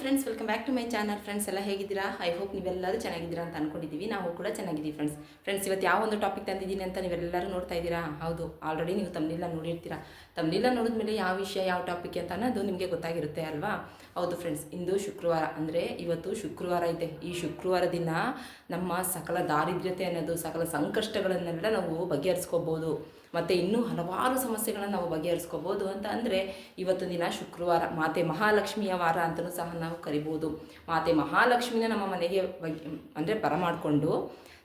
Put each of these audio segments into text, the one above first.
Friends welcome back to my channel friends ಎಲ್ಲ ಹೇಗಿದ್ದೀರಾ? I hope ನೀವೆಲ್ಲರೂ ಚೆನ್ನಾಗಿದ್ದೀರಾ ಅಂತ ಅನ್ಕೊಂಡಿದ್ದೀವಿ. ನಾವು ಕೂಡ ಚೆನ್ನಾಗಿದ್ದೀವಿ ಫ್ರೆಂಡ್ಸ್ ಫ್ರೆಂಡ್ಸ್ ಇವತ್ತು ಯಾವ ಒಂದು ಟಾಪಿಕ್ ತಂದಿದ್ದೀನಿ ಅಂತ ನೀವೆಲ್ಲರೂ ನೋಡ್ತಾ ಇದ್ದೀರಾ? ಹೌದು ಆಲ್ರೆಡಿ ನೀವು ತಮ್ಮನೆಲ್ಲ ನೋಡಿರ್ತೀರಾ. ನೋಡಿದ ಮೇಲೆ ಯಾವ ವಿಷಯ, ಯಾವ ಟಾಪಿಕ್ ಅಂತ ಅನ್ನೋದು ನಿಮಗೆ ಗೊತ್ತಾಗಿರುತ್ತೆ ಅಲ್ವಾ? ಹೌದು ಫ್ರೆಂಡ್ಸ್ ಇಂದು ಶುಕ್ರವಾರ. ಅಂದರೆ ಇವತ್ತು ಶುಕ್ರವಾರ ಇದೆ ಈ ಶುಕ್ರವಾರ ದಿನ ನಮ್ಮ ಸಕಲ ದಾರಿದ್ರ್ಯತೆ ಅನ್ನೋದು, ಸಕಲ ಸಂಕಷ್ಟಗಳನ್ನೆಲ್ಲ ನಾವು ಬಗೆಹರಿಸ್ಕೋಬೋದು. ಮತ್ತು ಇನ್ನೂ ಹಲವಾರು ಸಮಸ್ಯೆಗಳನ್ನು ನಾವು ಬಗೆಹರಿಸ್ಕೋಬೋದು ಅಂತ ಅಂದರೆ ಇವತ್ತು ದಿನ ಶುಕ್ರವಾರ, ಮಾತೆ ಮಹಾಲಕ್ಷ್ಮಿಯ ವಾರ ಅಂತಲೂ ಸಹ ನಾವು ಕರಿಬೋದು. ಮಾತೆ ಮಹಾಲಕ್ಷ್ಮಿನ ನಮ್ಮ ಮನೆಗೆ ಅಂದರೆ ಬರಮಾಡಿಕೊಂಡು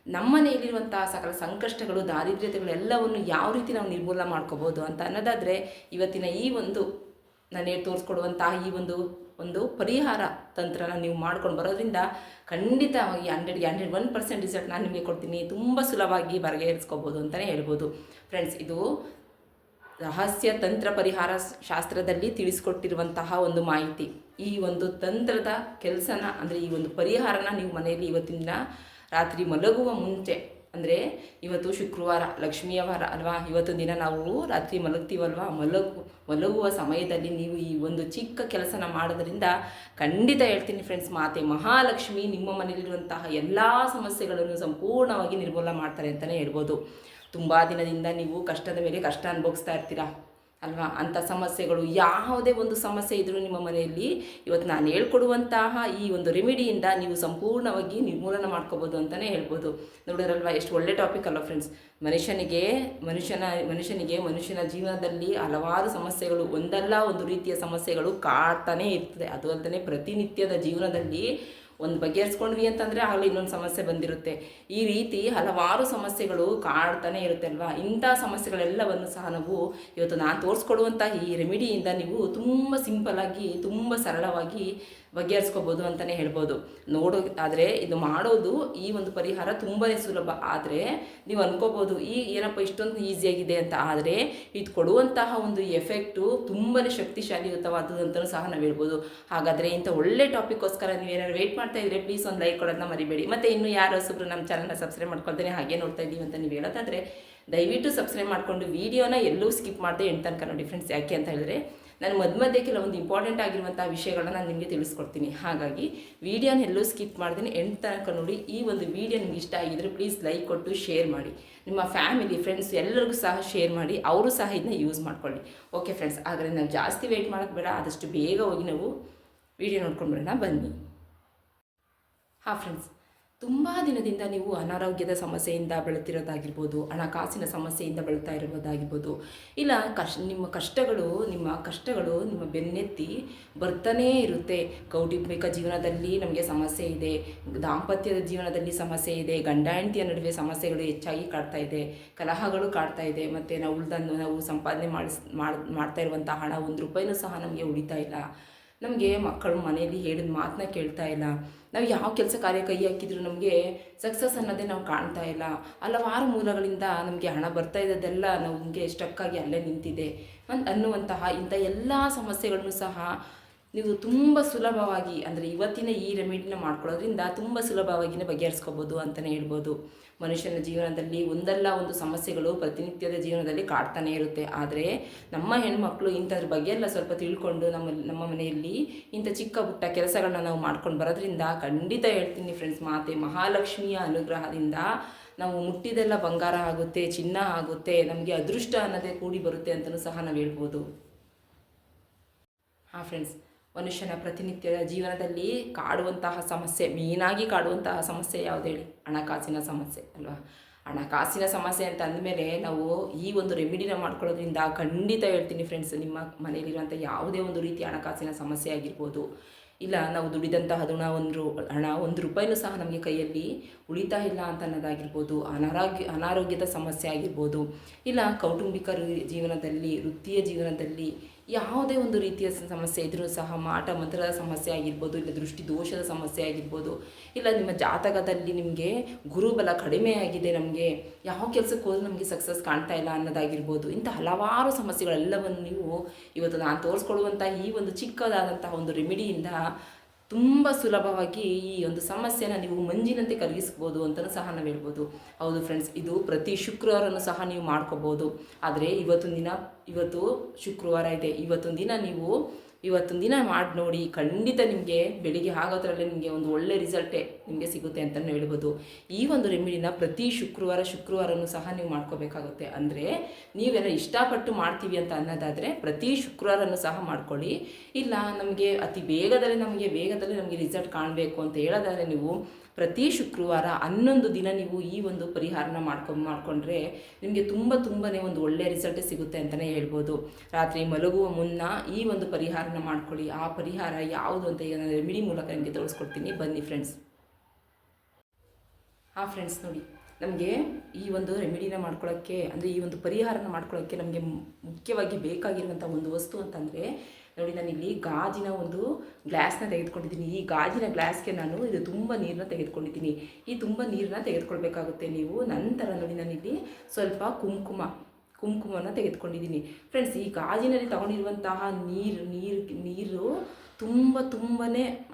ನಮ್ಮ ಮನೆಯಲ್ಲಿರುವಂತಹ ಸಕಲ ಸಂಕಷ್ಟಗಳು ದಾರಿದ್ರ್ಯತೆಗಳೆಲ್ಲವನ್ನು ಯಾವ ರೀತಿ ನಾವು ನಿರ್ಮೂಲನೆ ಮಾಡ್ಕೋಬೋದು ಅಂತ ಅನ್ನೋದಾದರೆ ಇವತ್ತಿನ ಈ ಒಂದು ನನಗೆ ತೋರಿಸ್ಕೊಡುವಂತಹ ಈ ಒಂದು ಒಂದು ಪರಿಹಾರ ತಂತ್ರನ ನೀವು ಮಾಡ್ಕೊಂಡು ಬರೋದ್ರಿಂದ ಖಂಡಿತವಾಗಿ ಹಂಡ್ರೆಡ್ಗೆ ಹಂಡ್ರೆಡ್ ಒನ್ ಪರ್ಸೆಂಟ್ ರಿಸಲ್ಟ್ ನಾನು ನಿಮಗೆ ಕೊಡ್ತೀನಿ. ತುಂಬ ಸುಲಭವಾಗಿ ಬಗೆಹರಿಸ್ಕೋಬೋದು ಅಂತಲೇ ಹೇಳ್ಬೋದು. ಫ್ರೆಂಡ್ಸ್, ಇದು ರಹಸ್ಯ ತಂತ್ರ ಪರಿಹಾರ ಶಾಸ್ತ್ರದಲ್ಲಿ ತಿಳಿಸ್ಕೊಟ್ಟಿರುವಂತಹ ಒಂದು ಮಾಹಿತಿ. ಈ ಒಂದು ತಂತ್ರದ ಕೆಲಸನ ಅಂದರೆ ಈ ಒಂದು ಪರಿಹಾರನ ನೀವು ಮನೆಯಲ್ಲಿ ಇವತ್ತಿನ ರಾತ್ರಿ ಮಲಗುವ ಮುಂಚೆ ಅಂದರೆ ಇವತ್ತು ಶುಕ್ರವಾರ ಲಕ್ಷ್ಮಿಯ ವಾರ ಅಲ್ವಾ? ಇವತ್ತು ದಿನ ನಾವು ರಾತ್ರಿ ಮಲಗ್ತೀವಲ್ವಾ? ಮಲಗು, ಮಲಗುವ ಸಮಯದಲ್ಲಿ ನೀವು ಈ ಒಂದು ಚಿಕ್ಕ ಕೆಲಸನ ಮಾಡೋದ್ರಿಂದ ಖಂಡಿತ ಹೇಳ್ತೀನಿ ಫ್ರೆಂಡ್ಸ್ ಮಾತೆ ಮಹಾಲಕ್ಷ್ಮಿ ನಿಮ್ಮ ಮನೆಯಲ್ಲಿರುವಂತಹ ಎಲ್ಲ ಸಮಸ್ಯೆಗಳನ್ನು ಸಂಪೂರ್ಣವಾಗಿ ನಿರ್ಮೂಲನೆ ಮಾಡ್ತಾರೆ ಅಂತಲೇ ಹೇಳ್ಬೋದು. ತುಂಬ ದಿನದಿಂದ ನೀವು ಕಷ್ಟದ ಮೇಲೆ ಕಷ್ಟ ಅನುಭವಿಸ್ತಾ ಇರ್ತೀರಾ? ಅಲ್ವಾ? ಅಂಥ ಸಮಸ್ಯೆಗಳು, ಯಾವುದೇ ಒಂದು ಸಮಸ್ಯೆ ಇದ್ದರೂ ನಿಮ್ಮ ಮನೆಯಲ್ಲಿ ಇವತ್ತು ನಾನು ಹೇಳ್ಕೊಡುವಂತಹ ಈ ಒಂದು ರೆಮಿಡಿಯಿಂದ ನೀವು ಸಂಪೂರ್ಣವಾಗಿ ನಿರ್ಮೂಲನೆ ಮಾಡ್ಕೋಬೋದು ಅಂತಲೇ ಹೇಳ್ಬೋದು. ನೋಡೋರಲ್ವಾ ಎಷ್ಟು ಒಳ್ಳೆ ಟಾಪಿಕ್ ಅಲ್ಲ ಫ್ರೆಂಡ್ಸ್ ಮನುಷ್ಯನಿಗೆ, ಮನುಷ್ಯನ ಮನುಷ್ಯನಿಗೆ ಮನುಷ್ಯನ ಜೀವನದಲ್ಲಿ ಹಲವಾರು ಸಮಸ್ಯೆಗಳು, ಒಂದಲ್ಲ ಒಂದು ರೀತಿಯ ಸಮಸ್ಯೆಗಳು ಕಾಡ್ತಾನೇ ಇರ್ತದೆ. ಅದು ಅಲ್ಲದೆ ಪ್ರತಿನಿತ್ಯದ ಜೀವನದಲ್ಲಿ ಒಂದು ಬಗೆಹರಿಸ್ಕೊಂಡ್ವಿ ಅಂತಂದರೆ ಆಗಲಿ ಇನ್ನೊಂದು ಸಮಸ್ಯೆ ಬಂದಿರುತ್ತೆ. ಈ ರೀತಿ ಹಲವಾರು ಸಮಸ್ಯೆಗಳು ಕಾಡ್ತಾನೆ ಇರುತ್ತೆ ಅಲ್ವಾ ಇಂಥ ಸಮಸ್ಯೆಗಳೆಲ್ಲವನ್ನು ಸಹ ನಾವು ಇವತ್ತು ನಾನು ತೋರಿಸ್ಕೊಡುವಂಥ ಈ ರೆಮಿಡಿಯಿಂದ ನೀವು ತುಂಬ ಆಗಿ, ತುಂಬ ಸರಳವಾಗಿ ಬಗೆಹರಿಸ್ಕೋಬೋದು ಅಂತಲೇ ಹೇಳ್ಬೋದು. ನೋಡೋ, ಆದರೆ ಇದು ಮಾಡೋದು ಈ ಒಂದು ಪರಿಹಾರ ತುಂಬಾ ಸುಲಭ. ಆದರೆ ನೀವು ಅನ್ಕೋಬೋದು, ಈ ಏನಪ್ಪ ಇಷ್ಟೊಂದು ಈಸಿಯಾಗಿದೆ ಅಂತ. ಆದರೆ ಇದು ಕೊಡುವಂತಹ ಒಂದು ಎಫೆಕ್ಟು ತುಂಬಾ ಶಕ್ತಿಶಾಲಿಯುತವಾದದ್ದು ಅಂತಲೂ ಸಹ ನಾವು ಹೇಳ್ಬೋದು. ಹಾಗಾದರೆ ಇಂಥ ಒಳ್ಳೆ ಟಾಪಿಕ್ಗೋಸ್ಕರ ನೀವು ಏನಾದ್ರು ವೇಟ್ ಮಾಡ್ತಾ ಇದ್ರೆ ಪ್ಲೀಸ್ ಒಂದು ಲೈಕ್ ಕೊಡೋದನ್ನ ಮರಿಬೇಡಿ. ಮತ್ತು ಇನ್ನು ಯಾರು ಹೊಸಬ್ರು ನಮ್ಮ ಚಾನಲ್ನ ಸಬ್ಸ್ಕ್ರೈಬ್ ಮಾಡ್ಕೊಳ್ತೇನೆ ಹಾಗೆ ನೋಡ್ತಾ ಇದ್ದೀವಿ ಅಂತ ನೀವು ಹೇಳೋದಾದರೆ, ದಯವಿಟ್ಟು ಸಬ್ಸ್ಕ್ರೈಬ್ ಮಾಡಿಕೊಂಡು ವೀಡಿಯೋನ ಎಲ್ಲೂ ಸ್ಕಿಪ್ ಮಾಡದೆ ಎಂಟು ತನಕ ನೋಡಿ ಫ್ರೆಂಡ್ಸ್ ಯಾಕೆ ಅಂತ ಹೇಳಿದ್ರೆ ನಾನು ಮಧ್ಯ ಮಧ್ಯೆ ಕೆಲವೊಂದು ಇಂಪಾರ್ಟೆಂಟ್ ಆಗಿರುವಂಥ ವಿಷಯಗಳನ್ನ ನಾನು ನಿಮಗೆ ತಿಳಿಸ್ಕೊಡ್ತೀನಿ. ಹಾಗಾಗಿ ವೀಡಿಯೋನ ಎಲ್ಲೂ ಸ್ಕಿಪ್ ಮಾಡ್ತೀನಿ ಎಂಟು ತನಕ ನೋಡಿ ಈ ಒಂದು ವಿಡಿಯೋ ನಿಮ್ಗೆ ಇಷ್ಟ ಆಗಿದ್ರೆ ಪ್ಲೀಸ್ ಲೈಕ್ ಕೊಟ್ಟು ಶೇರ್ ಮಾಡಿ. ನಿಮ್ಮ ಫ್ಯಾಮಿಲಿ ಫ್ರೆಂಡ್ಸ್ ಎಲ್ಲರಿಗೂ ಸಹ ಶೇರ್ ಮಾಡಿ, ಅವರು ಸಹ ಇದನ್ನ ಯೂಸ್ ಮಾಡ್ಕೊಳ್ಳಿ. ಓಕೆ ಫ್ರೆಂಡ್ಸ್ ಆದರೆ ನಾವು ಜಾಸ್ತಿ ವೆಯ್ಟ್ ಮಾಡೋಕ್ಕೆ ಬೇಡ, ಆದಷ್ಟು ಬೇಗ ಹೋಗಿ ನಾವು ವಿಡಿಯೋ ನೋಡ್ಕೊಂಡು ಬರೋಣ. ಬನ್ನಿ. ಹಾಂ ಫ್ರೆಂಡ್ಸ್ ತುಂಬ ದಿನದಿಂದ ನೀವು ಅನಾರೋಗ್ಯದ ಸಮಸ್ಯೆಯಿಂದ ಬಳಲ್ತಿರೋದಾಗಿರ್ಬೋದು, ಹಣಕಾಸಿನ ಸಮಸ್ಯೆಯಿಂದ ಬಳಲ್ತಾ ಇರೋದಾಗಿರ್ಬೋದು, ಇಲ್ಲ ಕಷ್ಟ ನಿಮ್ಮ ಕಷ್ಟಗಳು ನಿಮ್ಮ ಕಷ್ಟಗಳು ನಿಮ್ಮ ಬೆನ್ನೆತ್ತಿ ಬರ್ತಾನೇ ಇರುತ್ತೆ. ಕೌಟುಂಬಿಕ ಜೀವನದಲ್ಲಿ ನಮಗೆ ಸಮಸ್ಯೆ ಇದೆ, ದಾಂಪತ್ಯದ ಜೀವನದಲ್ಲಿ ಸಮಸ್ಯೆ ಇದೆ ಗಂಡ ಹೆಂಡತಿಯ ನಡುವೆ ಸಮಸ್ಯೆಗಳು ಹೆಚ್ಚಾಗಿ ಕಾಡ್ತಾ ಇದೆ, ಕಲಹಗಳು ಕಾಡ್ತಾ ಇದೆ, ಮತ್ತು ನಾವು ಉಳ್ದನ್ನು ನಾವು ಸಂಪಾದನೆ ಮಾಡಿಸ್ ಮಾಡ್ತಾ ಇರುವಂಥ ಹಣ ಒಂದು ರೂಪಾಯಿನೂ ಸಹ ನಮಗೆ ಉಳಿತಾ ಇಲ್ಲ. ನಮಗೆ ಮಕ್ಕಳು ಮನೆಯಲ್ಲಿ ಹೇಳಿದ ಮಾತನ್ನ ಕೇಳ್ತಾ ಇಲ್ಲ. ನಾವು ಯಾವ ಕೆಲಸ ಕಾರ್ಯ ಕೈ ಹಾಕಿದ್ರು ನಮಗೆ ಸಕ್ಸಸ್ ಅನ್ನೋದೇ ನಾವು ಕಾಣ್ತಾ ಇಲ್ಲ. ಹಲವಾರು ಮೂಲಗಳಿಂದ ನಮಗೆ ಹಣ ಬರ್ತಾ ಇದ್ದದೆಲ್ಲ ನಮಗೆ ಸ್ಟಕ್ಕಾಗಿ ಅಲ್ಲೇ ನಿಂತಿದೆ. ಅನ್ನುವಂತಹ ಇಂಥ ಎಲ್ಲ ಸಮಸ್ಯೆಗಳನ್ನು ಸಹ ನೀವು ತುಂಬ ಸುಲಭವಾಗಿ ಅಂದರೆ ಇವತ್ತಿನ ಈ ರೆಮಿಡಿನ ಮಾಡ್ಕೊಳ್ಳೋದ್ರಿಂದ ತುಂಬ ಸುಲಭವಾಗಿನೇ ಬಗೆಹರಿಸ್ಕೋಬೋದು ಅಂತಲೇ ಹೇಳ್ಬೋದು. ಮನುಷ್ಯನ ಜೀವನದಲ್ಲಿ ಒಂದಲ್ಲ ಒಂದು ಸಮಸ್ಯೆಗಳು ಪ್ರತಿನಿತ್ಯದ ಜೀವನದಲ್ಲಿ ಕಾಡ್ತಾನೆ ಇರುತ್ತೆ. ಆದರೆ ನಮ್ಮ ಹೆಣ್ಮಕ್ಳು ಇಂಥದ್ರ ಬಗ್ಗೆ ಎಲ್ಲ ಸ್ವಲ್ಪ ತಿಳ್ಕೊಂಡು ನಮ್ಮ ನಮ್ಮ ಮನೆಯಲ್ಲಿ ಇಂಥ ಚಿಕ್ಕ ಪುಟ್ಟ ಕೆಲಸಗಳನ್ನ ನಾವು ಮಾಡ್ಕೊಂಡು ಬರೋದ್ರಿಂದ ಖಂಡಿತ ಹೇಳ್ತೀನಿ ಫ್ರೆಂಡ್ಸ್ ಮಾತೆ, ಮಹಾಲಕ್ಷ್ಮಿಯ ಅನುಗ್ರಹದಿಂದ ನಾವು ಮುಟ್ಟಿದೆಲ್ಲ ಬಂಗಾರ ಆಗುತ್ತೆ, ಚಿನ್ನ ಆಗುತ್ತೆ, ನಮಗೆ ಅದೃಷ್ಟ ಅನ್ನೋದೇ ಕೂಡಿ ಬರುತ್ತೆ ಅಂತಲೂ ಸಹ ನಾವು ಹೇಳ್ಬೋದು. ಹಾಂ ಫ್ರೆಂಡ್ಸ್ ಮನುಷ್ಯನ ಪ್ರತಿನಿತ್ಯದ ಜೀವನದಲ್ಲಿ ಕಾಡುವಂತಹ ಸಮಸ್ಯೆ ಮೇಯ್ನಾಗಿ ಕಾಡುವಂತಹ ಸಮಸ್ಯೆ ಯಾವುದು ಹೇಳಿ? ಹಣಕಾಸಿನ ಸಮಸ್ಯೆ ಅಲ್ವಾ? ಹಣಕಾಸಿನ ಸಮಸ್ಯೆ ಅಂತ ಅಂದಮೇಲೆ ನಾವು ಈ ಒಂದು ರೆಮಿಡಿನ ಮಾಡ್ಕೊಳ್ಳೋದ್ರಿಂದ ಖಂಡಿತ ಹೇಳ್ತೀನಿ ಫ್ರೆಂಡ್ಸ್ ನಿಮ್ಮ ಮನೆಯಲ್ಲಿರುವಂಥ ಯಾವುದೇ ಒಂದು ರೀತಿಯ ಹಣಕಾಸಿನ ಸಮಸ್ಯೆ ಆಗಿರ್ಬೋದು. ಇಲ್ಲ, ನಾವು ದುಡಿದಂತಹ ಹಣ ಒಂದು ಹಣ ಒಂದು ರೂಪಾಯಿನೂ ಸಹ ನಮಗೆ ಕೈಯಲ್ಲಿ ಉಳಿತಾ ಇಲ್ಲ ಅಂತ ಅನ್ನೋದಾಗಿರ್ಬೋದು, ಅನಾರೋಗ್ಯ, ಅನಾರೋಗ್ಯದ ಸಮಸ್ಯೆ ಆಗಿರ್ಬೋದು. ಇಲ್ಲ, ಕೌಟುಂಬಿಕ ಜೀವನದಲ್ಲಿ, ವೃತ್ತಿಯ ಜೀವನದಲ್ಲಿ ಯಾವುದೇ ಒಂದು ರೀತಿಯ ಸಮಸ್ಯೆ ಇದ್ರೂ ಸಹ ಮಾಟ ಮಂತ್ರದ ಸಮಸ್ಯೆ ಆಗಿರ್ಬೋದು, ಇಲ್ಲ ದೃಷ್ಟಿ ದೋಷದ ಸಮಸ್ಯೆ ಆಗಿರ್ಬೋದು, ಇಲ್ಲ ನಿಮ್ಮ ಜಾತಕದಲ್ಲಿ ನಿಮಗೆ ಗುರುಬಲ ಕಡಿಮೆ ಆಗಿದೆ, ನಮಗೆ ಯಾವ ಕೆಲಸಕ್ಕೆ ಹೋದ್ರೂ ನಮಗೆ ಸಕ್ಸಸ್ ಕಾಣ್ತಾ ಇಲ್ಲ ಅನ್ನೋದಾಗಿರ್ಬೋದು, ಇಂಥ ಹಲವಾರು ಸಮಸ್ಯೆಗಳೆಲ್ಲವನ್ನು ನೀವು ಇವತ್ತು ನಾನು ತೋರಿಸ್ಕೊಳ್ಳುವಂಥ ಈ ಒಂದು ಚಿಕ್ಕದಾದಂತಹ ಒಂದು ರೆಮಿಡಿಯಿಂದ ತುಂಬ ಸುಲಭವಾಗಿ ಈ ಒಂದು ಸಮಸ್ಯೆನ ನೀವು ಮಂಜಿನಂತೆ ಕರಗಿಸ್ಬೋದು ಅಂತಲೂ ಸಹ ನಾವು ಹೇಳ್ಬೋದು. ಹೌದು ಫ್ರೆಂಡ್ಸ್ ಇದು ಪ್ರತಿ ಶುಕ್ರವಾರನೂ ಸಹ ನೀವು ಮಾಡ್ಕೋಬೋದು. ಆದರೆ ಇವತ್ತೊಂದು ದಿನ ಇವತ್ತು ಶುಕ್ರವಾರ ಇದೆ. ಇವತ್ತೊಂದು ದಿನ ನೀವು ಇವತ್ತೊಂದು ದಿನ ಮಾಡಿ ನೋಡಿ, ಖಂಡಿತ ನಿಮಗೆ ಬೆಳಿಗ್ಗೆ ಆಗೋದ್ರಲ್ಲೇ ನಿಮಗೆ ಒಂದು ಒಳ್ಳೆ ರಿಸಲ್ಟೇ ನಿಮಗೆ ಸಿಗುತ್ತೆ ಅಂತಲೂ ಹೇಳ್ಬೋದು. ಈ ಒಂದು ರೆಮಿಡಿನ ಪ್ರತಿ ಶುಕ್ರವಾರ, ಶುಕ್ರವಾರನೂ ಸಹ ನೀವು ಮಾಡ್ಕೋಬೇಕಾಗುತ್ತೆ. ಅಂದರೆ ನೀವೆಲ್ಲ ಇಷ್ಟಪಟ್ಟು ಮಾಡ್ತೀವಿ ಅಂತ ಅನ್ನೋದಾದರೆ ಪ್ರತಿ ಶುಕ್ರವಾರನೂ ಸಹ ಮಾಡ್ಕೊಳ್ಳಿ. ಇಲ್ಲ, ನಮಗೆ ಅತಿ ಬೇಗದಲ್ಲಿ ನಮಗೆ ವೇಗದಲ್ಲಿ ನಮಗೆ ರಿಸಲ್ಟ್ ಕಾಣಬೇಕು ಅಂತ ಹೇಳೋದಾದರೆ ನೀವು ಪ್ರತಿ ಶುಕ್ರವಾರ ಹನ್ನೊಂದು ದಿನ ನೀವು ಈ ಒಂದು ಪರಿಹಾರನ ಮಾಡ್ಕೊಂಡು ಮಾಡಿಕೊಂಡ್ರೆ ನಿಮಗೆ ತುಂಬ ತುಂಬಾ ಒಂದು ಒಳ್ಳೆಯ ರಿಸಲ್ಟ್ ಸಿಗುತ್ತೆ ಅಂತಲೇ ಹೇಳ್ಬೋದು. ರಾತ್ರಿ ಮಲಗುವ ಮುನ್ನ ಈ ಒಂದು ಪರಿಹಾರನ ಮಾಡ್ಕೊಳ್ಳಿ. ಆ ಪರಿಹಾರ ಯಾವುದು ಅಂತ ಈಗ ನಾನು ಮೂಲಕ ನಿಮಗೆ ತೋರಿಸ್ಕೊಡ್ತೀನಿ. ಬನ್ನಿ ಫ್ರೆಂಡ್ಸ್ ಹಾಂ ಫ್ರೆಂಡ್ಸ್ ನೋಡಿ. ನಮಗೆ ಈ ಒಂದು ರೆಮಿಡಿನ ಮಾಡ್ಕೊಳ್ಳೋಕ್ಕೆ ಅಂದರೆ ಈ ಒಂದು ಪರಿಹಾರನ ಮಾಡ್ಕೊಳ್ಳೋಕ್ಕೆ ನಮಗೆ ಮುಖ್ಯವಾಗಿ ಬೇಕಾಗಿರುವಂಥ ಒಂದು ವಸ್ತು ಅಂತಂದರೆ, ನೋಡಿ ನಾನಿಲ್ಲಿ ಗಾಜಿನ ಒಂದು ಗ್ಲಾಸ್ನ ತೆಗೆದುಕೊಂಡಿದ್ದೀನಿ. ಈ ಗಾಜಿನ ಗ್ಲಾಸ್ಗೆ ನಾನು ಇದು ತುಂಬ ನೀರನ್ನ ತೆಗೆದುಕೊಂಡಿದ್ದೀನಿ. ಈ ತುಂಬ ನೀರನ್ನ ತೆಗೆದುಕೊಳ್ಬೇಕಾಗುತ್ತೆ ನೀವು. ನಂತರ ನೋಡಿ ನಾನಿಲ್ಲಿ ಸ್ವಲ್ಪ ಕುಂಕುಮ, ಕುಂಕುಮನ ತೆಗೆದುಕೊಂಡಿದ್ದೀನಿ. ಫ್ರೆಂಡ್ಸ್ ಈ ಗಾಜಿನಲ್ಲಿ ತಗೊಂಡಿರುವಂತಹ ನೀರು ನೀರು ನೀರು ತುಂಬ ತುಂಬಾ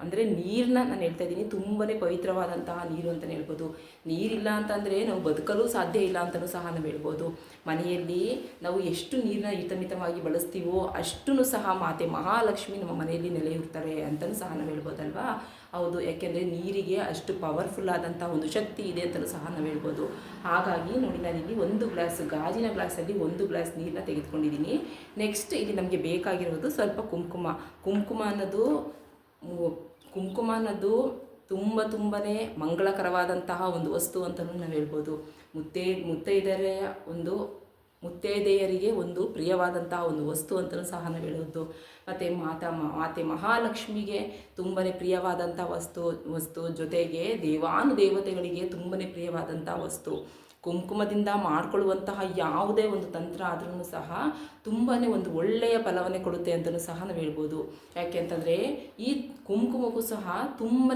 ಅಂದರೆ ನೀರನ್ನ ನಾನು ಹೇಳ್ತಾ ಇದ್ದೀನಿ, ತುಂಬನೇ ಪವಿತ್ರವಾದಂತಹ ನೀರು ಅಂತಲೇ ಹೇಳ್ಬೋದು. ನೀರಿಲ್ಲ ಅಂತಂದರೆ ನಾವು ಬದುಕಲು ಸಾಧ್ಯ ಇಲ್ಲ ಅಂತಲೂ ಸಹ ನಾವು ಹೇಳ್ಬೋದು. ಮನೆಯಲ್ಲಿ ನಾವು ಎಷ್ಟು ನೀರನ್ನ ಹಿತಮಿತವಾಗಿ ಬಳಸ್ತೀವೋ ಅಷ್ಟೂ ಸಹ ಮಾತೆ ಮಹಾಲಕ್ಷ್ಮಿ ನಮ್ಮ ಮನೆಯಲ್ಲಿ ನೆಲೆಯೂರ್ತಾರೆ ಅಂತಲೂ ಸಹ ನಾವು ಹೇಳ್ಬೋದಲ್ವಾ? ಹೌದು, ಯಾಕೆಂದರೆ ನೀರಿಗೆ ಅಷ್ಟು ಪವರ್ಫುಲ್ ಆದಂಥ ಒಂದು ಶಕ್ತಿ ಇದೆ ಅಂತಲೂ ಸಹ ನಾವು ಹೇಳ್ಬೋದು. ಹಾಗಾಗಿ ನೋಡಿ ನಾನಿಲ್ಲಿ ಒಂದು ಗ್ಲಾಸ್ ಗಾಜಿನ ಗ್ಲಾಸಲ್ಲಿ ಒಂದು ಗ್ಲಾಸ್ ನೀರನ್ನ ತೆಗೆದುಕೊಂಡಿದ್ದೀನಿ. ನೆಕ್ಸ್ಟ್ ಇಲ್ಲಿ ನಮಗೆ ಬೇಕಾಗಿರೋದು ಸ್ವಲ್ಪ ಕುಂಕುಮ. ಕುಂಕುಮ ಅನ್ನೋದು ಕುಂಕುಮ ಅನ್ನೋದು ತುಂಬ ತುಂಬಾ ಮಂಗಳಕರವಾದಂತಹ ಒಂದು ವಸ್ತು ಅಂತಲೂ ನಾವು ಹೇಳ್ಬೋದು. ಮುತ್ತೈ ಮುತ್ತೈದೆಯರ ಒಂದು ಮುತ್ತೈದೆಯರಿಗೆ ಒಂದು ಪ್ರಿಯವಾದಂತಹ ಒಂದು ವಸ್ತು ಅಂತಲೂ ಸಹ ನಾವು ಹೇಳೋದು ಮತ್ತು ಮಾತಾ ಮಾತೆ ಮಹಾಲಕ್ಷ್ಮಿಗೆ ತುಂಬಾ ಪ್ರಿಯವಾದಂಥ ವಸ್ತು ವಸ್ತು ಜೊತೆಗೆ ದೇವಾನು ದೇವತೆಗಳಿಗೆ ತುಂಬನೇ ಪ್ರಿಯವಾದಂಥ ವಸ್ತು. ಕುಂಕುಮದಿಂದ ಮಾಡಿಕೊಳ್ಳುವಂತಹ ಯಾವುದೇ ಒಂದು ತಂತ್ರ ಆದ್ರೂ ಸಹ ತುಂಬಾ ಒಂದು ಒಳ್ಳೆಯ ಫಲವನ್ನೇ ಕೊಡುತ್ತೆ ಅಂತಲೂ ಸಹ ನಾವು ಹೇಳ್ಬೋದು. ಯಾಕೆ ಅಂತಂದರೆ ಈ ಕುಂಕುಮಕ್ಕೂ ಸಹ ತುಂಬಾ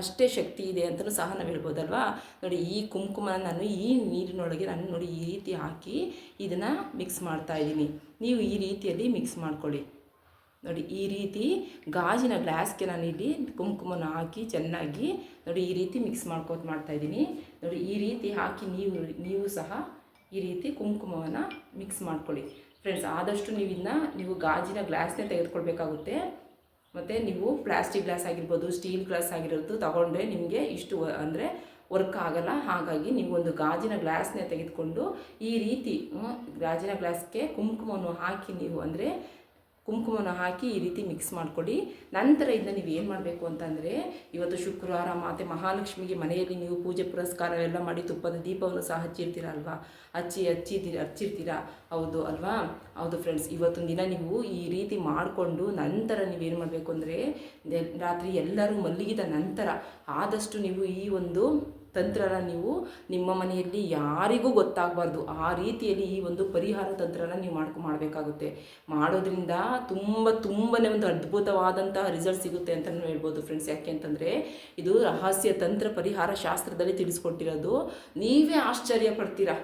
ಅಷ್ಟೇ ಶಕ್ತಿ ಇದೆ ಅಂತಲೂ ಸಹ ನಾವು ಹೇಳ್ಬೋದಲ್ವಾ? ನೋಡಿ, ಈ ಕುಂಕುಮ ನಾನು ಈ ನೀರಿನೊಳಗೆ ನಾನು ನೋಡಿ ಈ ರೀತಿ ಹಾಕಿ ಇದನ್ನು ಮಿಕ್ಸ್ ಮಾಡ್ತಾ ಇದ್ದೀನಿ. ನೀವು ಈ ರೀತಿಯಲ್ಲಿ ಮಿಕ್ಸ್ ಮಾಡ್ಕೊಳ್ಳಿ. ನೋಡಿ, ಈ ರೀತಿ ಗಾಜಿನ ಗ್ಲಾಸ್ಗೆ ನಾನು ಇಲ್ಲಿ ಕುಂಕುಮನ ಹಾಕಿ ಚೆನ್ನಾಗಿ ನೋಡಿ ಈ ರೀತಿ ಮಿಕ್ಸ್ ಮಾಡ್ಕೋತ ಮಾಡ್ತಾ ಇದ್ದೀನಿ. ನೋಡಿ, ಈ ರೀತಿ ಹಾಕಿ ನೀವು ನೀವು ಸಹ ಈ ರೀತಿ ಕುಂಕುಮವನ್ನು ಮಿಕ್ಸ್ ಮಾಡ್ಕೊಳ್ಳಿ. ಫ್ರೆಂಡ್ಸ್ ಆದಷ್ಟು ನೀವು ಇದನ್ನ, ನೀವು ಗಾಜಿನ ಗ್ಲಾಸ್ನೇ ತೆಗೆದುಕೊಳ್ಬೇಕಾಗುತ್ತೆ. ಮತ್ತು ನೀವು ಪ್ಲಾಸ್ಟಿಕ್ ಗ್ಲಾಸ್ ಆಗಿರ್ಬೋದು, ಸ್ಟೀಲ್ ಗ್ಲಾಸ್ ಆಗಿರೋದು ತಗೊಂಡ್ರೆ ನಿಮಗೆ ಇಷ್ಟು ಅಂದರೆ ವರ್ಕ್ ಆಗಲ್ಲ. ಹಾಗಾಗಿ ನೀವು ಒಂದು ಗಾಜಿನ ಗ್ಲಾಸ್ನೇ ತೆಗೆದುಕೊಂಡು ಈ ರೀತಿ ಗಾಜಿನ ಗ್ಲಾಸ್ಗೆ ಕುಂಕುಮವನ್ನು ಹಾಕಿ ನೀವು ಅಂದರೆ ಕುಂಕುಮನ ಹಾಕಿ ಈ ರೀತಿ ಮಿಕ್ಸ್ ಮಾಡಿಕೊಡಿ ನಂತರ ಇದನ್ನ ನೀವು ಏನು ಮಾಡಬೇಕು ಅಂತಂದರೆ, ಇವತ್ತು ಶುಕ್ರವಾರ ಮಾತೆ ಮಹಾಲಕ್ಷ್ಮಿಗೆ ಮನೆಯಲ್ಲಿ ನೀವು ಪೂಜೆ ಪುರಸ್ಕಾರ ಎಲ್ಲ ಮಾಡಿ ತುಪ್ಪದ ದೀಪವನ್ನು ಸಹ ಹಚ್ಚಿರ್ತೀರ ಅಲ್ವಾ? ಹಚ್ಚಿ ಹಚ್ಚಿದ್ದೀರ ಹಚ್ಚಿರ್ತೀರಾ? ಹೌದು ಅಲ್ವಾ? ಹೌದು ಫ್ರೆಂಡ್ಸ್ ಇವತ್ತೊಂದು ದಿನ ನೀವು ಈ ರೀತಿ ಮಾಡಿಕೊಂಡು ನಂತರ ನೀವೇನು ಮಾಡಬೇಕು ಅಂದರೆ ರಾತ್ರಿ ಎಲ್ಲರೂ ಮಲಗಿದ ನಂತರ ಆದಷ್ಟು ನೀವು ಈ ಒಂದು ತಂತ್ರನ ನೀವು ನಿಮ್ಮ ಮನೆಯಲ್ಲಿ ಯಾರಿಗೂ ಗೊತ್ತಾಗಬಾರ್ದು. ಆ ರೀತಿಯಲ್ಲಿ ಈ ಒಂದು ಪರಿಹಾರ ತಂತ್ರನ ನೀವು ಮಾಡ್ಕೊ, ಮಾಡಬೇಕಾಗುತ್ತೆ. ಮಾಡೋದ್ರಿಂದ ತುಂಬ, ತುಂಬನೇ ಒಂದು ಅದ್ಭುತವಾದಂತಹ ರಿಸಲ್ಟ್ ಸಿಗುತ್ತೆ ಅಂತ ಹೇಳ್ಬೋದು ಫ್ರೆಂಡ್ಸ್ ಯಾಕೆ ಅಂತಂದರೆ ಇದು ರಹಸ್ಯ ತಂತ್ರ ಪರಿಹಾರ ಶಾಸ್ತ್ರದಲ್ಲಿ ತಿಳಿಸ್ಕೊಟ್ಟಿರೋದು. ನೀವೇ ಆಶ್ಚರ್ಯ ಪಡ್ತೀರಾ?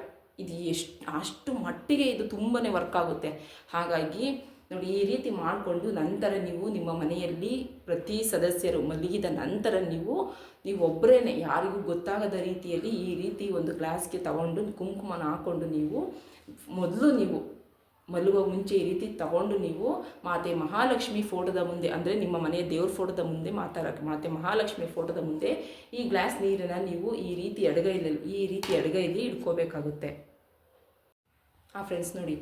ಇದು ಎಷ್ಟು, ಅಷ್ಟು ಮಟ್ಟಿಗೆ ಇದು ತುಂಬನೇ ವರ್ಕ್ ಆಗುತ್ತೆ. ಹಾಗಾಗಿ ನೋಡಿ, ಈ ರೀತಿ ಮಾಡಿಕೊಂಡು ನಂತರ ನೀವು ನಿಮ್ಮ ಮನೆಯಲ್ಲಿ ಪ್ರತಿ ಸದಸ್ಯರು ಮಲಗಿದ ನಂತರ ನೀವು ನೀವು ಒಬ್ಬರೇ ಯಾರಿಗೂ ಗೊತ್ತಾಗದ ರೀತಿಯಲ್ಲಿ ಈ ರೀತಿ ಒಂದು ಗ್ಲಾಸ್ಗೆ ತಗೊಂಡು ಕುಂಕುಮನ ಹಾಕ್ಕೊಂಡು ನೀವು ಮೊದಲು ನೀವು ಮಲಗುವ ಮುಂಚೆ ಈ ರೀತಿ ತಗೊಂಡು ನೀವು ಮಾತೆ ಮಹಾಲಕ್ಷ್ಮಿ ಫೋಟೋದ ಮುಂದೆ, ಅಂದರೆ ನಿಮ್ಮ ಮನೆಯ ದೇವ್ರ ಫೋಟೋದ ಮುಂದೆ ಮಾತಾಡೋಕೆ ಮಾತೆ ಮಹಾಲಕ್ಷ್ಮಿ ಫೋಟೋದ ಮುಂದೆ ಈ ಗ್ಲಾಸ್ ನೀರನ್ನು ನೀವು ಈ ರೀತಿ ಎಡಗೈಲಿ ಈ ರೀತಿ ಎಡಗೈಲಿ ಇಟ್ಕೋಬೇಕಾಗುತ್ತೆ. ಹಾಂ ಫ್ರೆಂಡ್ಸ್ ನೋಡಿ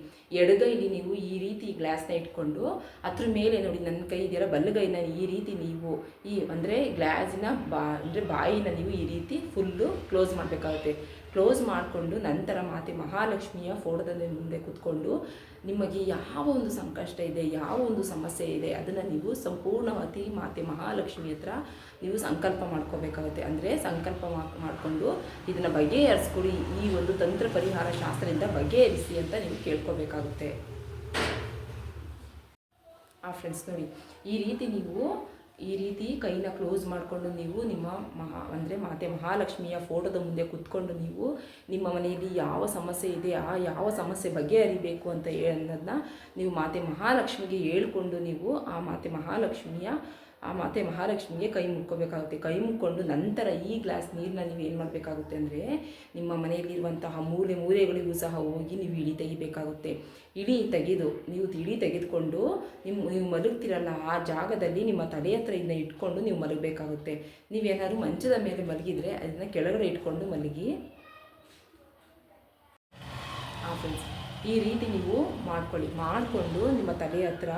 ಎಡಗೈಲಿ ನೀವು ಈ ರೀತಿ ಗ್ಲಾಸ್ನ ಇಟ್ಕೊಂಡು, ಅದ್ರ ಮೇಲೆ ನೋಡಿ ನನ್ನ ಕೈ ಇದೆಯಲ್ಲ ಬಲ್ಲಗೈನ ಈ ರೀತಿ ನೀವು ಈ ಅಂದರೆ ಗ್ಲಾಸಿನ ಬಾ, ಅಂದರೆ ಬಾಯಿನ ನೀವು ಈ ರೀತಿ ಫುಲ್ಲು ಕ್ಲೋಸ್ ಮಾಡಬೇಕಾಗುತ್ತೆ. ಕ್ಲೋಸ್ ಮಾಡಿಕೊಂಡು ನಂತರ ಮಾತೆ ಮಹಾಲಕ್ಷ್ಮಿಯ ಫೋಟೋದ ಮುಂದೆ ಕೂತ್ಕೊಂಡು, ನಿಮಗೆ ಯಾವ ಒಂದು ಸಂಕಷ್ಟ ಇದೆ, ಯಾವ ಒಂದು ಸಮಸ್ಯೆ ಇದೆ, ಅದನ್ನು ನೀವು ಸಂಪೂರ್ಣವಾಗಿ ಮಾತೆ ಮಹಾಲಕ್ಷ್ಮಿ ಹತ್ರ ನೀವು ಸಂಕಲ್ಪ ಮಾಡ್ಕೋಬೇಕಾಗುತ್ತೆ. ಅಂದರೆ ಸಂಕಲ್ಪ ಮಾಡ್- ಮಾಡಿಕೊಂಡು ಇದನ್ನು ಬಗೆಹರಿಸ್ಕೊಡಿ ಈ ಒಂದು ತಂತ್ರ ಪರಿಹಾರ ಶಾಸ್ತ್ರದಿಂದ ಬಗೆಹರಿಸಿ ಅಂತ ನೀವು ಕೇಳ್ಕೋಬೇಕಾಗುತ್ತೆ. ಆ ಫ್ರೆಂಡ್ಸ್ ನೋಡಿ, ಈ ರೀತಿ ನೀವು ಈ ರೀತಿ ಕೈನ ಕ್ಲೋಸ್ ಮಾಡಿಕೊಂಡು ನೀವು ನಿಮ್ಮ ಮಹಾ, ಅಂದರೆ ಮಾತೆ ಮಹಾಲಕ್ಷ್ಮಿಯ ಫೋಟೋದ ಮುಂದೆ ಕುತ್ಕೊಂಡು ನೀವು ನಿಮ್ಮ ಮನೆಯಲ್ಲಿ ಯಾವ ಸಮಸ್ಯೆ ಇದೆ, ಆ ಯಾವ ಸಮಸ್ಯೆ ಬಗೆಹರಿಬೇಕು ಅಂತ ಹೇಳಿ ಅನ್ನೋದನ್ನ ನೀವು ಮಾತೆ ಮಹಾಲಕ್ಷ್ಮಿಗೆ ಹೇಳ್ಕೊಂಡು ನೀವು ಆ ಮಾತೆ ಮಹಾಲಕ್ಷ್ಮಿಯ ಆ ಮಾತೆ ಮಹಾಲಕ್ಷ್ಮಿಗೆ ಕೈ ಮುಕ್ಕೋಬೇಕಾಗುತ್ತೆ ಕೈ ಮುಕ್ಕೊಂಡು ನಂತರ ಈ ಗ್ಲಾಸ್ ನೀರನ್ನ ನೀವು ಏನು ಮಾಡಬೇಕಾಗುತ್ತೆ ಅಂದರೆ ನಿಮ್ಮ ಮನೆಯಲ್ಲಿರುವಂತಹ ಮೂಲೆ ಮೂಲೆಗಳಿಗೂ ಸಹ ಹೋಗಿ ನೀವು ಇಳಿ ತೆಗಿಬೇಕಾಗುತ್ತೆ. ಇಳಿ ತೆಗೆದು, ನೀವು ಇಳಿ ತೆಗೆದುಕೊಂಡು ನಿಮ್ಮ, ನೀವು ಮಲಗ್ತಿರಲ್ಲ, ಆ ಜಾಗದಲ್ಲಿ ನಿಮ್ಮ ತಲೆ ಹತ್ರ ಇದನ್ನ ಇಟ್ಕೊಂಡು ನೀವು ಮಲಗಬೇಕಾಗುತ್ತೆ. ನೀವೇನಾದ್ರು ಮಂಚದ ಮೇಲೆ ಮಲಗಿದರೆ ಅದನ್ನು ಕೆಳಗಡೆ ಇಟ್ಕೊಂಡು ಮಲಗಿ. ಆ ಈ ರೀತಿ ನೀವು ಮಾಡ್ಕೊಳ್ಳಿ. ಮಾಡಿಕೊಂಡು ನಿಮ್ಮ ತಲೆ ಹತ್ರ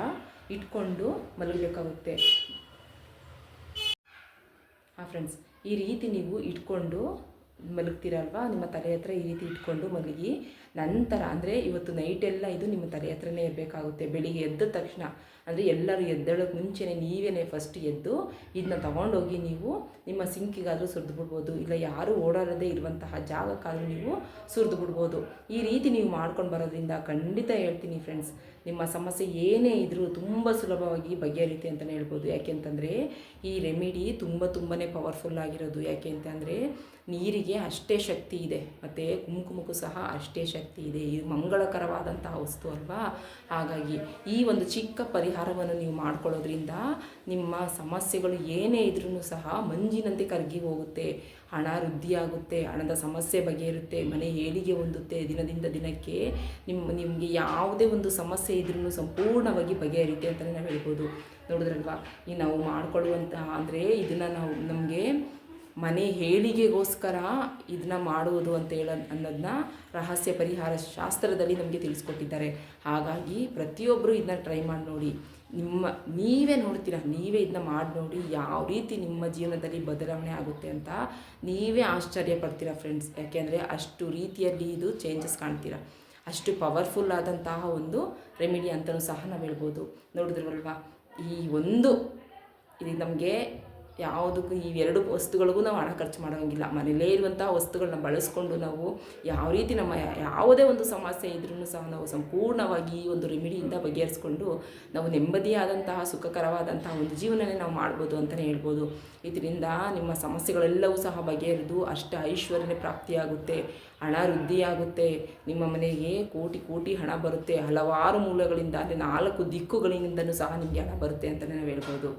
ಇಟ್ಕೊಂಡು ಮಲಗಬೇಕಾಗುತ್ತೆ. ಹಾಂ ಫ್ರೆಂಡ್ಸ್ ಈ ರೀತಿ ನೀವು ಇಟ್ಕೊಂಡು ಮಲಗ್ತೀರಲ್ವಾ? ನಿಮ್ಮ ತಲೆ ಹತ್ರ ಈ ರೀತಿ ಇಟ್ಕೊಂಡು ಮಲಗಿ. ನಂತರ ಅಂದರೆ ಇವತ್ತು ನೈಟೆಲ್ಲ ಇದು ನಿಮ್ಮ ತಲೆ ಹತ್ರನೇ ಇರಬೇಕಾಗುತ್ತೆ. ಬೆಳಿಗ್ಗೆ ಎದ್ದ ತಕ್ಷಣ. ಅಂದರೆ ಎಲ್ಲರೂ ಎದ್ದೇಳೋಕ್ಕೆ ಮುಂಚೆನೆ ನೀವೇ ಫಸ್ಟ್ ಎದ್ದು ಇದನ್ನ ತಗೊಂಡೋಗಿ ನೀವು ನಿಮ್ಮ ಸಿಂಕಿಗಾದರೂ ಸುರಿದು ಬಿಡ್ಬೋದು ಇಲ್ಲ ಯಾರೂ ಓಡಾಡದೇ ಇರುವಂತಹ ಜಾಗಕ್ಕಾದರೂ ನೀವು ಸುರಿದು ಬಿಡ್ಬೋದು ಈ ರೀತಿ ನೀವು ಮಾಡ್ಕೊಂಡು ಬರೋದ್ರಿಂದ ಖಂಡಿತ ಹೇಳ್ತೀನಿ ಫ್ರೆಂಡ್ಸ್ ನಿಮ್ಮ ಸಮಸ್ಯೆ ಏನೇ ಇದ್ದರೂ ತುಂಬ ಸುಲಭವಾಗಿ ಬಗೆಹರಿಯುತ್ತೆ ಅಂತಲೇ ಹೇಳ್ಬೋದು. ಯಾಕೆಂತಂದರೆ ಈ ರೆಮಿಡಿ ತುಂಬ ತುಂಬಾ ಪವರ್ಫುಲ್ ಆಗಿರೋದು. ಯಾಕೆ ಅಂತಂದರೆ ನೀರಿಗೆ ಅಷ್ಟೇ ಶಕ್ತಿ ಇದೆ. ಮತ್ತು ಕುಂಕುಮಕ್ಕೂ ಸಹ ಅಷ್ಟೇ ಶಕ್ತಿ ಇದೆ. ಇದು ಮಂಗಳಕರವಾದಂತಹ ವಸ್ತು ಅಲ್ವಾ? ಹಾಗಾಗಿ ಈ ಒಂದು ಚಿಕ್ಕ ಪರಿಹಾರವನ್ನು ನೀವು ಮಾಡ್ಕೊಳ್ಳೋದ್ರಿಂದ ನಿಮ್ಮ ಸಮಸ್ಯೆಗಳು ಏನೇ ಇದ್ರೂ ಸಹ ಮಂಜಿನಂತೆ ಕರಗಿ ಹೋಗುತ್ತೆ. ಹಣ ವೃದ್ಧಿಯಾಗುತ್ತೆ, ಹಣದ ಸಮಸ್ಯೆ ಬಗೆಯಿರುತ್ತೆ ಮನೆ ಏಳಿಗೆ ಹೊಂದುತ್ತೆ, ದಿನದಿಂದ ದಿನಕ್ಕೆ ನಿಮ್ಮ ನಿಮಗೆ ಯಾವುದೇ ಒಂದು ಸಮಸ್ಯೆ ಇದ್ರೂ ಸಂಪೂರ್ಣವಾಗಿ ಬಗೆಹರಿಯುತ್ತೆ ಅಂತಲೇ ನಾವು ಹೇಳ್ಬೋದು. ನೋಡಿದ್ರಲ್ವಾ? ಈ ನಾವು ಮಾಡ್ಕೊಳ್ಳುವಂತಹ, ಅಂದರೆ ಇದನ್ನು ನಾವು ನಮಗೆ ಮನೆ ಹೇಳಿಗೆಗೋಸ್ಕರ ಇದನ್ನ ಮಾಡುವುದು ಅಂತ ಹೇಳ ಅನ್ನೋದನ್ನ ರಹಸ್ಯ ಪರಿಹಾರ ಶಾಸ್ತ್ರದಲ್ಲಿ ನಮಗೆ ತಿಳಿಸ್ಕೊಟ್ಟಿದ್ದಾರೆ. ಹಾಗಾಗಿ ಪ್ರತಿಯೊಬ್ಬರು ಇದನ್ನ ಟ್ರೈ ಮಾಡಿ ನೋಡಿ. ನಿಮ್ಮ, ನೀವೇ ನೋಡ್ತೀರ, ನೀವೇ ಇದನ್ನ ಮಾಡಿ ನೋಡಿ ಯಾವ ರೀತಿ ನಿಮ್ಮ ಜೀವನದಲ್ಲಿ ಬದಲಾವಣೆ ಆಗುತ್ತೆ ಅಂತ ನೀವೇ ಆಶ್ಚರ್ಯ ಪಡ್ತೀರಾ ಫ್ರೆಂಡ್ಸ್ ಯಾಕೆಂದರೆ ಅಷ್ಟು ರೀತಿಯಲ್ಲಿ ಇದು ಚೇಂಜಸ್ ಕಾಣ್ತೀರ. ಅಷ್ಟು ಪವರ್ಫುಲ್ ಆದಂತಹ ಒಂದು ರೆಮಿಡಿ ಅಂತಲೂ ಸಹ ನಾವು ಹೇಳ್ಬೋದು. ನೋಡಿದ್ರಲ್ವಾ? ಈ ಒಂದು, ಇದು ನಮಗೆ ಯಾವುದಕ್ಕೂ ಈ ಎರಡು ವಸ್ತುಗಳಿಗೂ ನಾವು ಹಣ ಖರ್ಚು ಮಾಡೋಂಗಿಲ್ಲ. ಮನೆಯಲ್ಲೇ ಇರುವಂತಹ ವಸ್ತುಗಳನ್ನ ಬಳಸ್ಕೊಂಡು ನಾವು ಯಾವ ರೀತಿ ನಮ್ಮ ಯಾವುದೇ ಒಂದು ಸಮಸ್ಯೆ ಇದ್ರೂ ಸಹ ನಾವು ಸಂಪೂರ್ಣವಾಗಿ ಈ ಒಂದು ರೆಮಿಡಿಯಿಂದ ಬಗೆಹರಿಸ್ಕೊಂಡು ನಾವು ನೆಮ್ಮದಿಯಾದಂತಹ, ಸುಖಕರವಾದಂತಹ ಒಂದು ಜೀವನನೇ ನಾವು ಮಾಡ್ಬೋದು ಅಂತಲೇ ಹೇಳ್ಬೋದು. ಇದರಿಂದ ನಿಮ್ಮ ಸಮಸ್ಯೆಗಳೆಲ್ಲವೂ ಸಹ ಬಗೆಹರಿದು ಅಷ್ಟ ಐಶ್ವರ್ಯನೇ ಪ್ರಾಪ್ತಿಯಾಗುತ್ತೆ, ಹಣ ವೃದ್ಧಿಯಾಗುತ್ತೆ. ನಿಮ್ಮ ಮನೆಗೆ ಕೋಟಿ ಕೋಟಿ ಹಣ ಬರುತ್ತೆ. ಹಲವಾರು ಮೂಲಗಳಿಂದ ಅಂದರೆ ನಾಲ್ಕು ದಿಕ್ಕುಗಳಿಂದಲೂ ಸಹ ನಿಮಗೆ ಹಣ ಬರುತ್ತೆ ಅಂತಲೇ ನಾವು ಹೇಳ್ಬೋದು.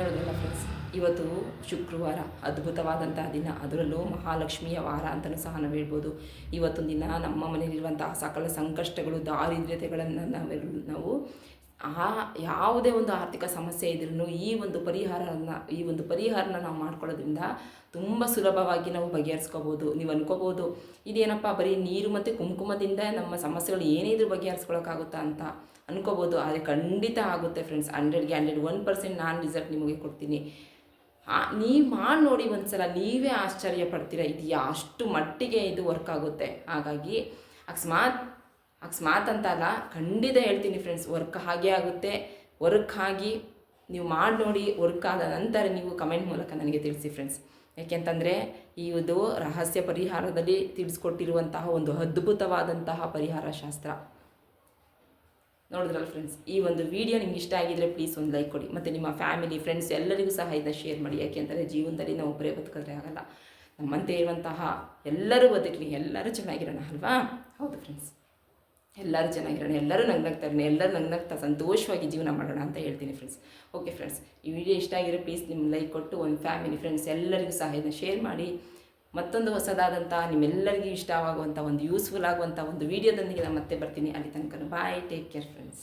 ನೋಡೋದಲ್ಲ ಫ್ರೆಂಡ್ಸ್ ಇವತ್ತು ಶುಕ್ರವಾರ ಅದ್ಭುತವಾದಂತಹ ದಿನ. ಅದರಲ್ಲೂ ಮಹಾಲಕ್ಷ್ಮಿಯ ವಾರ ಅಂತಲೂ ಸಹ ನಾವು ಹೇಳ್ಬೋದು. ಇವತ್ತೊಂದು ದಿನ ನಮ್ಮ ಮನೆಯಲ್ಲಿರುವಂತಹ ಸಕಲ ಸಂಕಷ್ಟಗಳು, ದಾರಿದ್ರ್ಯತೆಗಳನ್ನು ನಾವೆಲ್ಲ ನಾವು ಆ ಯಾವುದೇ ಒಂದು ಆರ್ಥಿಕ ಸಮಸ್ಯೆ ಇದ್ರೂ ಈ ಒಂದು ಪರಿಹಾರನ, ಈ ಒಂದು ಪರಿಹಾರನ ನಾವು ಮಾಡ್ಕೊಳ್ಳೋದ್ರಿಂದ ತುಂಬ ಸುಲಭವಾಗಿ ನಾವು ಬಗೆಹರಿಸ್ಕೋಬೋದು, ನೀವು ಅನ್ಕೋಬೋದು. ಇದೇನಪ್ಪ, ಬರೀ ನೀರು ಮತ್ತು ಕುಂಕುಮದಿಂದ ನಮ್ಮ ಸಮಸ್ಯೆಗಳು ಏನೇ ಇದ್ರೂ ಬಗೆಹರಿಸ್ಕೊಳಕ್ಕಾಗುತ್ತಾ ಅಂತ ಅನ್ಕೋಬೋದು. ಆದರೆ ಖಂಡಿತ ಆಗುತ್ತೆ ಫ್ರೆಂಡ್ಸ್ ಹಂಡ್ರೆಡ್ಗೆ ಹಂಡ್ರೆಡ್ ಒನ್ ಪರ್ಸೆಂಟ್ ನಾನು ರಿಸಲ್ಟ್ ನಿಮಗೆ ಕೊಡ್ತೀನಿ. ನೀವು ಮಾಡಿ ನೋಡಿ ಒಂದು ಸಲ ನೀವೇ ಆಶ್ಚರ್ಯ ಪಡ್ತೀರ, ಇದು ಅಷ್ಟು ಮಟ್ಟಿಗೆ ಇದು ವರ್ಕ್ ಆಗುತ್ತೆ. ಹಾಗಾಗಿ ಅಕಸ್ಮಾತ್ ಅಕಸ್ಮಾತ್ ಅಂತಲ್ಲ, ಖಂಡಿತ ಹೇಳ್ತೀನಿ ಫ್ರೆಂಡ್ಸ್ ವರ್ಕ್ ಹಾಗೆ ಆಗುತ್ತೆ. ವರ್ಕ್ ಆಗಿ ನೀವು ಮಾಡಿ ನೋಡಿ ವರ್ಕ್ ಆದ ನಂತರ ನೀವು ಕಮೆಂಟ್ ಮೂಲಕ ನನಗೆ ತಿಳಿಸಿ ಫ್ರೆಂಡ್ಸ್ ಯಾಕೆಂತಂದರೆ ಒಂದು ರಹಸ್ಯ ಪರಿಹಾರದಲ್ಲಿ ತಿಳಿಸ್ಕೊಟ್ಟಿರುವಂತಹ ಒಂದು ಅದ್ಭುತವಾದಂತಹ ಪರಿಹಾರ ಶಾಸ್ತ್ರ. ನೋಡಿದ್ರಲ್ಲ ಫ್ರೆಂಡ್ಸ್ ಈ ಒಂದು ವಿಡಿಯೋ ನಿಮ್ಗೆ ಇಷ್ಟ ಆಗಿದ್ರೆ ಪ್ಲೀಸ್ ಒಂದು ಲೈಕ್ ಕೊಡಿ. ಮತ್ತು ನಿಮ್ಮ ಫ್ಯಾಮಿಲಿ ಫ್ರೆಂಡ್ಸ್ ಎಲ್ಲರಿಗೂ ಸಹ ಇದನ್ನ ಶೇರ್ ಮಾಡಿ. ಯಾಕೆಂದರೆ ಜೀವನದಲ್ಲಿ ನಾವು ಒಬ್ಬರೇ ಬದುಕಿದ್ರೆ ಆಗಲ್ಲ. ನಮ್ಮಂತೆ ಇರುವಂತಹ ಎಲ್ಲರೂ ಬದುಕಲಿ, ಎಲ್ಲರೂ ಚೆನ್ನಾಗಿರೋಣ, ಅಲ್ವಾ? ಹೌದು ಫ್ರೆಂಡ್ಸ್ ಎಲ್ಲರೂ ಚೆನ್ನಾಗಿರೋಣ, ಎಲ್ಲರೂ ನಗ್ನಗ್ತಾರೆ ಎಲ್ಲರೂ ನಗ್ನಗ್ತಾ ಸಂತೋಷವಾಗಿ ಜೀವನ ಮಾಡೋಣ ಅಂತ ಹೇಳ್ತೀನಿ ಫ್ರೆಂಡ್ಸ್ ಓಕೆ ಫ್ರೆಂಡ್ಸ್ ಈ ವಿಡಿಯೋ ಇಷ್ಟ ಆಗಿರೋ ಪ್ಲೀಸ್ ನಿಮ್ಮ ಲೈಕ್ ಕೊಟ್ಟು, ಒಂದು ಫ್ಯಾಮಿಲಿ ಫ್ರೆಂಡ್ಸ್ ಎಲ್ಲರಿಗೂ ಸಹ ಇದನ್ನ ಶೇರ್ ಮಾಡಿ. ಮತ್ತೊಂದು ಹೊಸದಾದಂಥ ನಿಮ್ಮೆಲ್ಲರಿಗೂ ಇಷ್ಟವಾಗುವಂಥ ಒಂದು ಯೂಸ್ಫುಲ್ ಆಗುವಂಥ ಒಂದು ವೀಡಿಯೋದೊಂದಿಗೆ ನಾನು ಮತ್ತೆ ಬರ್ತೀನಿ. ಅಲ್ಲಿ ತನಕ ಬಾಯ್ ಟೇಕ್ ಕೇರ್ ಫ್ರೆಂಡ್ಸ್